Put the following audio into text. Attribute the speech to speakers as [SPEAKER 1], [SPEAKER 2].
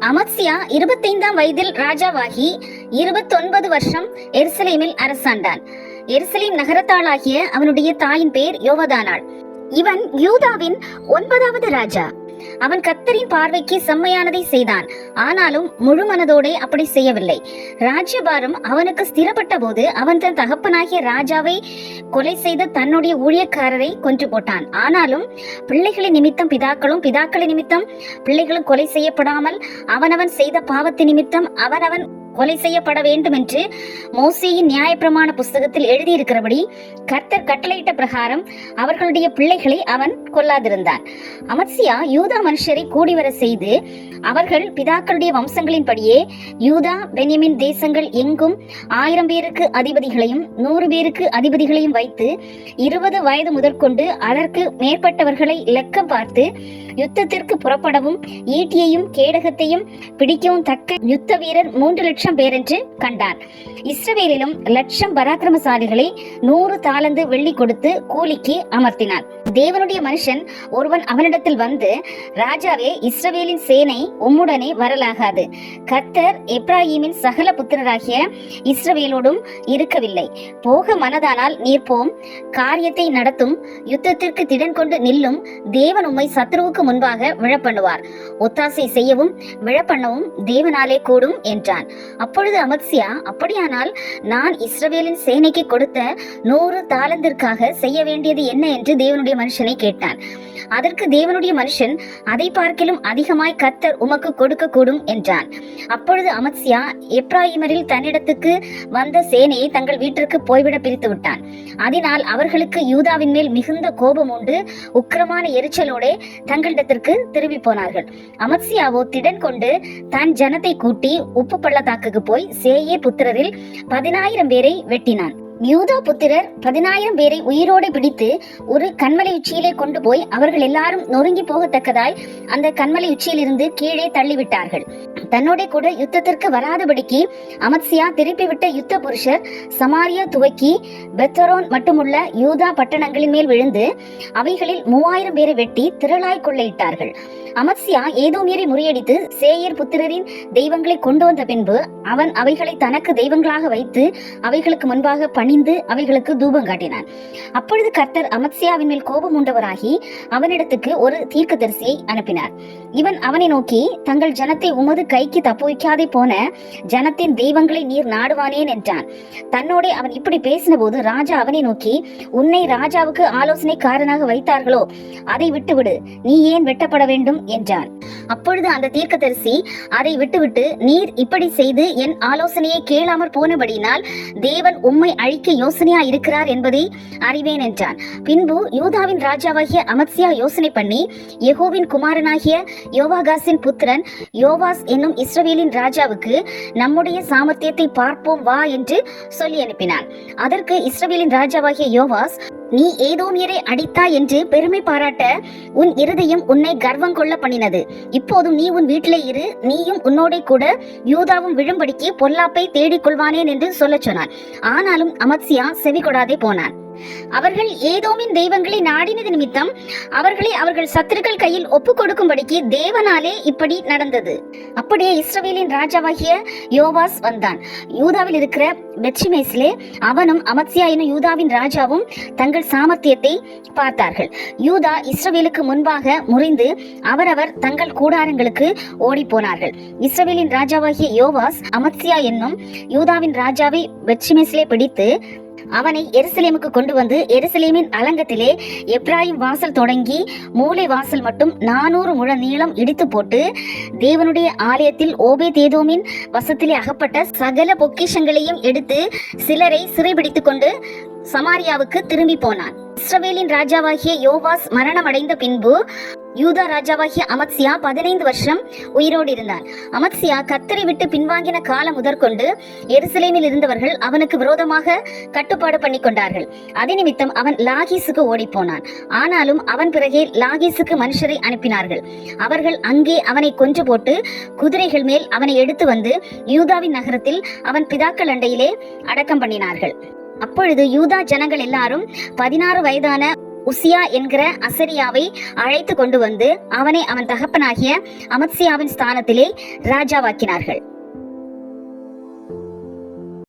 [SPEAKER 1] அமத்சியா இருபத்தைந்தாம் வயதில் ராஜாவாகி இருபத்தொன்பது வருஷம் எருசலேமில் அரசாண்டான். எருசலேம் நகரத்தாளாகிய அவனுடைய தாயின் பேர் யோவதானாள். இவன் யூதாவின் ஒன்பதாவது ராஜா. அவன் கத்தரின் பார்வைக்கு செம்மையானதை செய்தான். ஆனாலும் முழு மனதோடே அப்படி செய்யவில்லை. ராஜ்யபாரம் அவனுக்கு ஸ்திரப்பட்ட போது அவன் தன் தகப்பனாகிய ராஜாவை கொலை செய்த தன்னுடைய ஊழியக்காரரை கொன்று போட்டான். ஆனாலும் பிள்ளைகளின் நிமித்தம் பிதாக்களும் பிதாக்களின் நிமித்தம் பிள்ளைகளும் கொலை செய்யப்படாமல் அவனவன் செய்த பாவத்தின் நிமித்தம் அவனவன் கொலை செய்யப்பட வேண்டும் என்று மோசேயின் நியாயப்பிரமாண புஸ்தகத்தில் எழுதியிருக்கிறபடி கர்த்தர் கட்டளையிட்ட பிரகாரம் அவர்களுடைய பிள்ளைகளை அவன் கொல்லாதிருந்தான். அமர்சியா யூதா மனுஷரை கூடிவர செய்து அவர்கள் பிதாக்களுடைய வம்சங்களின்படியே யூதா பென்யமின் தேசங்கள் எங்கும் ஆயிரம் பேருக்கு அதிபதிகளையும் நூறு பேருக்கு அதிபதிகளையும் வைத்து இருபது வயது முதற்கொண்டு அதற்கு மேற்பட்டவர்களை இலக்கம் பார்த்து யுத்தத்திற்கு புறப்படவும் ஈட்டியையும் கேடகத்தையும் பிடிக்கவும் தக்க யுத்த வீரர் மூன்று லட்சம் பேர் என்று கண்டார். இஸ்ரவேலிலும் லட்சம் பராக்கிரமசாலிகளை நூறு தாளந்து வெள்ளி கொடுத்து கூலிக்கு அமர்த்தினார். தேவனுடைய மனுஷன் ஒருவன் அவனிடத்தில் வந்து ராஜாவே இஸ்ரவேலின் சேனை உம்முடனே வரலாகாது. கத்தர் எப்ராஹிமின் சகல புத்திரராகிய இஸ்ரவேலோடும் இருக்கவில்லை. போக மனதானால் நீர் போம். காரியத்தை நடத்தும். யுத்தத்திற்கு திடன் கொண்டு நில்லும். தேவன் உம்மை சத்ருவுக்கு முன்பாக விழப்பண்ணுவார். ஒத்தாசை செய்யவும் விழப்பண்ணவும் தேவனாலே கூடும் என்றான். அப்பொழுது அமத்சியா அப்படியானால் நான் இஸ்ரவேலின் சேனைக்கு கொடுத்த நூறு தாளந்திற்காக செய்ய வேண்டியது என்ன? என்று தேவனுடைய மனுஷனை கேட்டான். அதற்கு தேவனுடைய மனுஷன் அதை பார்க்கிலும் அதிகமாய் கத்தர் உமக்கு கொடுக்க கூடும் என்றான். அப்பொழுது அமத்சியா எப்ராஹிமரில் தன்னிடத்துக்கு வந்த சேனையை தங்கள் வீட்டிற்கு போய்விட பிரித்து விட்டான் அதனால் அவர்களுக்கு யூதாவின் மேல் மிகுந்த கோபம் உண்டு உக்கிரமான எரிச்சலோடே தங்களிடத்திற்கு திரும்பி போனார்கள். அமத்சியாவோ திடன் கொண்டு தன் ஜனத்தை கூட்டி உப்பு பள்ளத்தாக்குக்கு போய் சேயே புத்திரரில் பதினாயிரம் பேரை வெட்டினான். யூதா புத்திரர் பதினாயிரம் பேரை உயிரோடு பிடித்து ஒரு கண்மலை உச்சியிலே கொண்டு போய் அவர்கள் எல்லாரும் நொறுங்கி போகத்தக்கதாய் அந்த கண்மலை உச்சியிலிருந்து கீழே தள்ளிவிட்டார்கள். தன்னோட கூட யுத்தத்திற்கு வராதபடிக்கு அமத்சியா திருப்பிவிட்ட யுத்த புருஷர் சமாரியா துவக்கி பெத்தரோன் மட்டுமுள்ள யூதா பட்டணங்களின் மேல் விழுந்து அவைகளில் மூவாயிரம் பேரை வெட்டி திரளாய் கொள்ளையிட்டார்கள். அமத்சியா ஏதோமியரை முறியடித்து சேயர் புத்திரரின் தெய்வங்களை கொண்டு வந்த பின்பு அவன் அவைகளை தனக்கு தெய்வங்களாக வைத்து அவைகளுக்கு முன்பாக பணிந்து அவைகளுக்கு தூபம் காட்டினான். அப்பொழுது கர்த்தர் அமத்சியாவின் மேல் கோபம் உண்டவராகி அவனிடத்துக்கு ஒரு தீர்க்கதரிசியை அனுப்பினார். இவன் அவனை நோக்கி தங்கள் ஜனத்தை உமது கைக்கு தப்புவிக்காதே போன ஜனத்தின் தெய்வங்களை நீர் நாடுவானேன் என்றான். தன்னோட அவன் இப்படி பேசின போது ராஜா அவனை நோக்கி உன்னை ராஜாவுக்கு ஆலோசனைக்காரனாக வைத்தார்களோ? அதை விட்டுவிடு. நீ ஏன் வெட்டப்பட வேண்டும்? என்றான். அப்பொழுது அந்த தீர்க்கதரிசி அதை விட்டுவிட்டு நீர் இப்படி செய்து என் ஆலோசனையை கேளாமற் போனபடினால் தேவன் உம்மை அழிக்க யோசனையா இருக்கிறார் என்பதை அறிவேன் என்றான். பின்பு யூதாவின் ராஜாவாகிய அமத்சியா யோசனை பண்ணி யெகோவின் குமாரனாகிய யோவாகாசின் புத்திரன் யோவாஸ் என்னும் இஸ்ரவேலின் ராஜாவுக்கு நம்முடைய சாமர்த்தியத்தை பார்ப்போம் வா என்று சொல்லி அனுப்பினான். அதற்கு இஸ்ரவேலின் ராஜாவாகிய யோவாஸ் நீ ஏதோமியரை அடித்தாய் என்று பெருமை பாராட்ட உன் இருதயம் உன்னை கர்வம் கொள்ள பண்ணினது. இப்போதும் நீ உன் வீட்டிலே இரு நீயும் உன்னோட கூட யூதாவும் விழும்படிக்கு பொல்லாப்பை தேடிக் கொள்வானேன் என்று சொல்லச் சொன்னான். ஆனாலும் அமத்சியா செவி கொடாதே போனான். அவர்கள் ஏதோமின் தெய்வங்களை நாடினது நிமித்தம் அவர்களை அவர்கள் சத்துருக்கள் கையில் ஒப்பு கொடுக்கும்படிக்கு தேவனாலே இப்படி நடந்தது. அப்படியே இஸ்ரவேலின் ராஜாவாகிய யோவாஸ் வந்தான். யூதாவில் இருக்கிற பெட்சிமேஸ்லே அவனும் அமத்சியா என யூதாவின் ராஜாவும் தங்கள் சாமர்த்தியத்தை பார்த்தார்கள். யூதா இஸ்ரவேலுக்கு முன்பாக முறிந்து அவரவர் தங்கள் கூடாரங்களுக்கு ஓடி போனார்கள் இஸ்ரவேலின் ராஜாவாகிய யோவாஸ் அமத்சியா என்னும் யூதாவின் ராஜாவை பெட்சிமேஸ்லே பிடித்து அவனை எருசலேமுக்கு கொண்டு வந்து எருசலேமின் அலங்கத்திலே எப்ராஹிம் வாசல் தொடங்கி மூளை வாசல் மட்டும் நானூறு முழ நீளம் இடித்து போட்டு தேவனுடைய ஆலயத்தில் ஓபே தேதோமின் வசத்திலே அகப்பட்ட சகல பொக்கிஷங்களையும் எடுத்து சிலரை சிறைபிடித்து கொண்டு சமாரியாவுக்கு திரும்பி போனான். இஸ்ரவேலின் ராஜாவாகிய யோவாஸ் மரணம் அடைந்த பின்பு யூதா ராஜாவாகிய அமத்சியா பதினைந்து வருஷம் உயிரோடு இருந்தான் அமத்சியா கத்தரை விட்டு பின்வாங்கின காலம் முதற்கொண்டு எருசலேமில் இருந்தவர்கள் அவனுக்கு விரோதமாக கட்டுப்பாடு பண்ணி கொண்டார்கள் அதே நிமித்தம் அவன் லாகீசுக்கு ஓடிப்போனான். ஆனாலும் அவன் பிறகே லாகீசுக்கு மனுஷரை அனுப்பினார்கள். அவர்கள் அங்கே அவனை கொன்று போட்டு குதிரைகள் மேல் அவனை எடுத்து வந்து யூதாவின் நகரத்தில் அவன் பிதாக்கள் அண்டையிலே அடக்கம் பண்ணினார்கள். அப்பொழுது யூதா ஜனங்கள் எல்லாரும் பதினாறு வயதான உசியா என்கிற அசரியாவை அழைத்து கொண்டு வந்து அவனை அவன் தகப்பனாகிய அமத்சியாவின் ஸ்தானத்திலே ராஜாவாக்கினார்கள்.